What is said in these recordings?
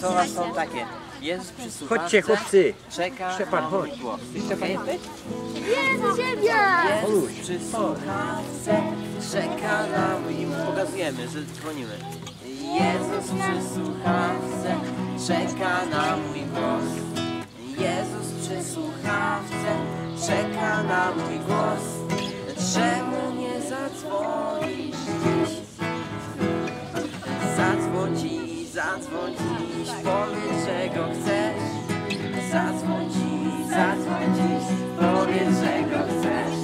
Słowa są takie. Jezus przy słuchawce Chodźcie chłopcy. czeka Szczepan, na chodź. głos. Szczepan, Okej? Jezu, ziemia! Jezus przy słuchawce czeka na mój... Pokazujemy, że dzwonimy. Jezus przy słuchawce czeka na mój głos. Jezus przy słuchawce czeka na mój głos. Czemu nie zadzwoń dziś, powiedz czego chcesz. Zadzwoń dziś, zadzwoń dziś, powiedz czego chcesz.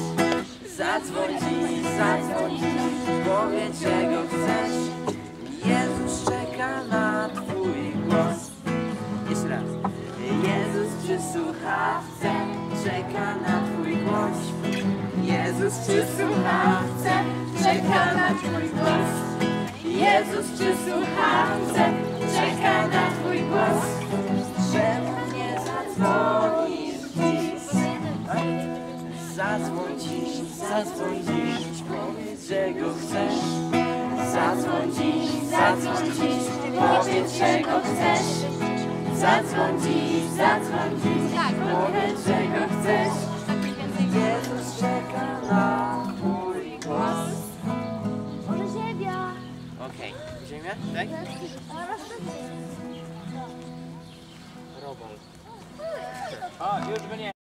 Zadzwoń dziś, zadzwoń dziś, powiedz czego chcesz. Jezus czeka na Twój głos. Jeszcze raz. Jezus przy słuchawce czeka na Twój głos. Jezus przy słuchawce czeka na Twój głos. Jezus przy słuchawce Zadzwoń dziś, zadzwoń dziś, powiedz czego chcesz. Zadzwoń dziś, zadzwoń dziś, powiedz czego chcesz. Zadzwoń dziś, zadzwoń dziś, powiedz czego chcesz. Jezus czeka na Twój głos. Może ziemia? Okej, ziemia, tak? Robal. O, już go nie